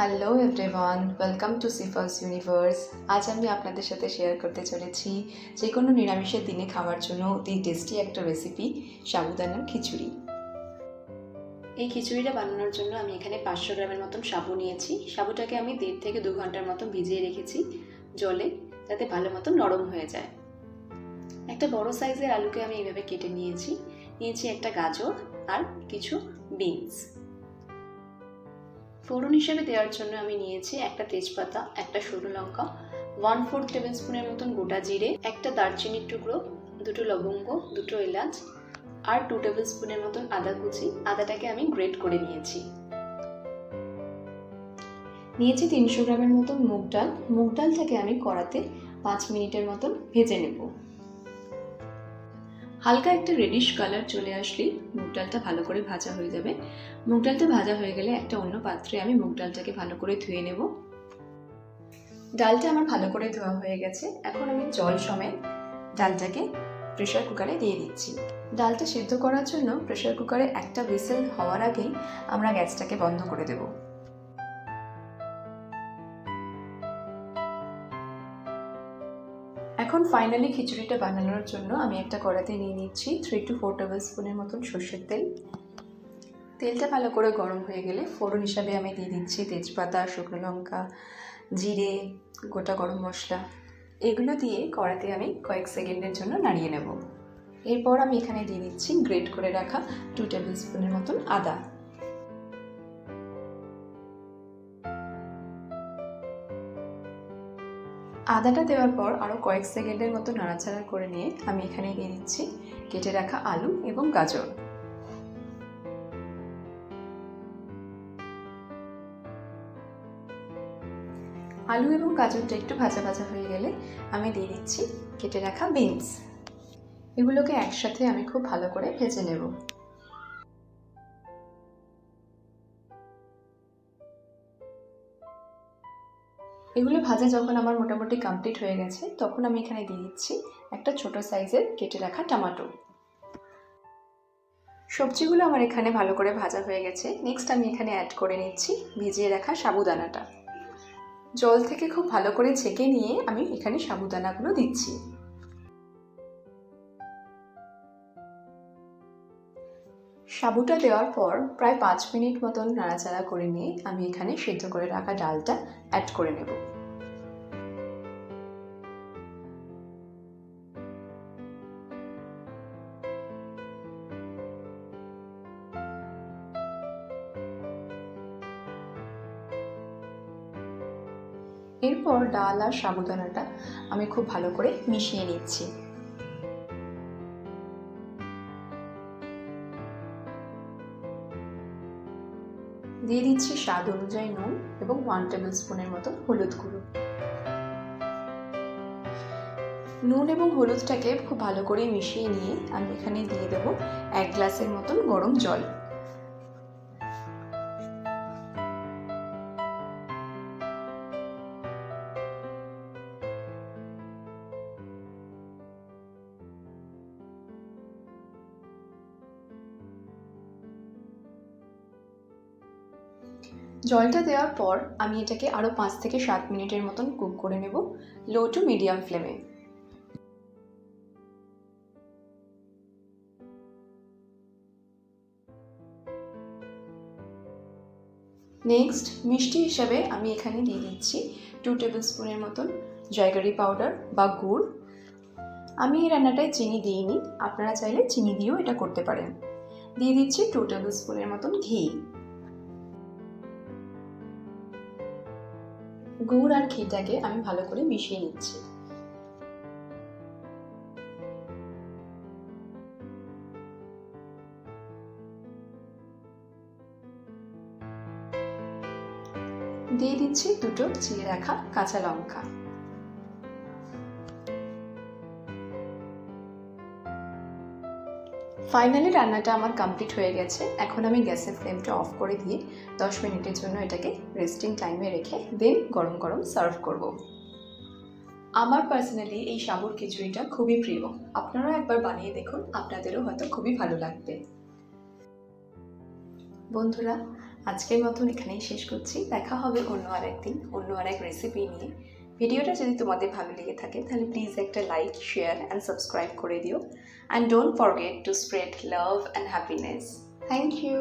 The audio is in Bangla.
Hello everyone welcome to Sifas universe আজ আমি আপনাদের সাথে শেয়ার করতে চলেছি যে কোনো নিরামিষের দিনে খাওয়ার জন্য অতি টেস্টি একটা রেসিপি সাবুদানার খিচুড়ি। এই খিচুড়িটা বানানোর জন্য আমি এখানে পাঁচশো গ্রামের মতন সাবু নিয়েছি। সাবুটাকে আমি দেড় থেকে দু ঘণ্টার মতন ভিজিয়ে রেখেছি জলে, যাতে ভালো মতো নরম হয়ে যায়। একটা বড় সাইজের আলুকে আমি এইভাবে কেটে নিয়েছি। নিয়েছি একটা গাজর আর কিছু বিনস ফোড়ন হিসেবে দেওয়ার জন্য আমি নিয়েছি একটা তেজপাতা, একটা সরু লঙ্কা ওয়ান ফোর টেবিল স্পুনের মতন গোটা জিরে, একটা দারচিনির টুকরো, দুটো লবঙ্গ, দুটো এলাচ আর টু টেবিল স্পুনের মতন আদা কুচি। আদাটাকে আমি গ্রেট করে নিয়েছি। নিয়েছি তিনশো গ্রামের মতন মুগ ডাল। মুগ ডালটাকে আমি কড়াতে পাঁচ মিনিটের মতন ভেজে নেব। হালকা একটা রেডিশ কালার চলে আসলেই মুগ ডালটা ভালো করে ভাজা হয়ে যাবে। মুগ ডালটা ভাজা হয়ে গেলে একটা অন্য পাত্রে আমি মুগ ডালটাকে ভালো করে ধুয়ে নেব। ডালটা আমার ভালো করে ধোয়া হয়ে গেছে। এখন আমি জল সমেত ডালটাকে প্রেশার কুকারে দিয়ে দিচ্ছি। ডালটা সিদ্ধ করার জন্য প্রেশার কুকারে একটা হুইসেল হওয়ার আগেই আমরা গ্যাসটাকে বন্ধ করে দেব। এখন ফাইনালি খিচুড়িটা বানানোর জন্য আমি একটা কড়াতে নিয়ে নিচ্ছি থ্রি টু ফোর টেবিল স্পুনের মতন সর্ষের তেল। তেলটা ভালো করে গরম হয়ে গেলে ফোড়ন হিসাবে আমি দিয়ে দিচ্ছি তেজপাতা, শুকনো লঙ্কা, জিরে, গোটা গরম মশলা। এগুলো দিয়ে কড়াতে আমি কয়েক সেকেন্ডের জন্য নাড়িয়ে নেব। এরপর আমি এখানে দিয়ে দিচ্ছি গ্রেট করে রাখা টু টেবিল স্পুনের মতন আদা। আদাটা দেওয়ার পর আরও কয়েক সেকেন্ডের মতো নাড়াচাড়া করে নিয়ে আমি এখানে দিয়ে দিচ্ছি কেটে রাখা আলু এবং গাজর। আলু এবং গাজরটা একটু ভাজা ভাজা হয়ে গেলে আমি দিয়ে দিচ্ছি কেটে রাখা বিনস। এগুলোকে একসাথে আমি খুব ভালো করে ভেজে নেব। এগুলো ভাজা যখন আমার মোটামুটি কমপ্লিট হয়ে গেছে, তখন আমি এখানে দিয়ে দিচ্ছি একটা ছোট সাইজের কেটে রাখা টমাটো। সবজিগুলো আমার এখানে ভালো করে ভাজা হয়ে গেছে। নেক্সট আমি এখানে অ্যাড করে নিচ্ছি ভিজিয়ে রাখা সাবুদানাটা। জল থেকে খুব ভালো করে ছেঁকে নিয়ে আমি এখানে সাবুদানাগুলো দিচ্ছি। সাবুটা দেওয়ার পর প্রায় পাঁচ মিনিট মতন নাড়াচাড়া করে নিয়ে আমি এখানে সিদ্ধ করে রাখা ডালটা অ্যাড করে নেব। এরপর ডাল আর সাবুদানাটা আমি খুব ভালো করে মিশিয়ে নিচ্ছি। দিয়ে দিচ্ছি স্বাদ অনুযায়ী নুন এবং ওয়ান টেবিল স্পুনের মতো হলুদ গুঁড়ো। নুন এবং হলুদটাকে খুব ভালো করে মিশিয়ে নিয়ে আমি এখানে দিয়ে দেবো এক গ্লাসের মতন গরম জল। জলটা দেওয়ার পর আমি এটাকে আরও পাঁচ থেকে সাত মিনিটের মতন কুক করে নেব লো টু মিডিয়াম ফ্লেমে নেক্সট মিষ্টি হিসাবে আমি এখানে দিয়ে দিচ্ছি টু টেবিল স্পুনের মতন জয়গারি পাউডার বা গুড়। আমি এই রান্নাটায় চিনি দিইনি, আপনারা চাইলে চিনি দিয়েও এটা করতে পারেন। দিয়ে দিচ্ছি টু টেবিল স্পুনের মতন ঘি। গুড় আর ঘিটাকে আমি ভালো করে মিশিয়ে নিচ্ছি। দিয়ে দিচ্ছি দুটো চিড়ে রাখা কাঁচা লঙ্কা। ফাইনালি রান্নাটা আমার কমপ্লিট হয়ে গেছে। এখন আমি গ্যাসের ফ্লেমটা অফ করে দিয়ে দশ মিনিটের জন্য এটাকে রেস্টিং টাইমে রেখে দেন গরম গরম সার্ভ করব। আমার পার্সোনালি এই সাবুর খিচুড়িটা খুবই প্রিয়। আপনারাও একবার বানিয়ে দেখুন, আপনাদেরও হয়তো খুবই ভালো লাগবে। বন্ধুরা, আজকের মতন এখানেই শেষ করছি। দেখা হবে অন্য আর একদিন অন্য আর এক রেসিপি নিয়ে। ভিডিওটা যদি তোমাদের ভালো লেগে থাকে, তাহলে প্লিজ একটা লাইক শেয়ার অ্যান্ড সাবস্ক্রাইব করে দিও। And don't forget to spread love and happiness thank you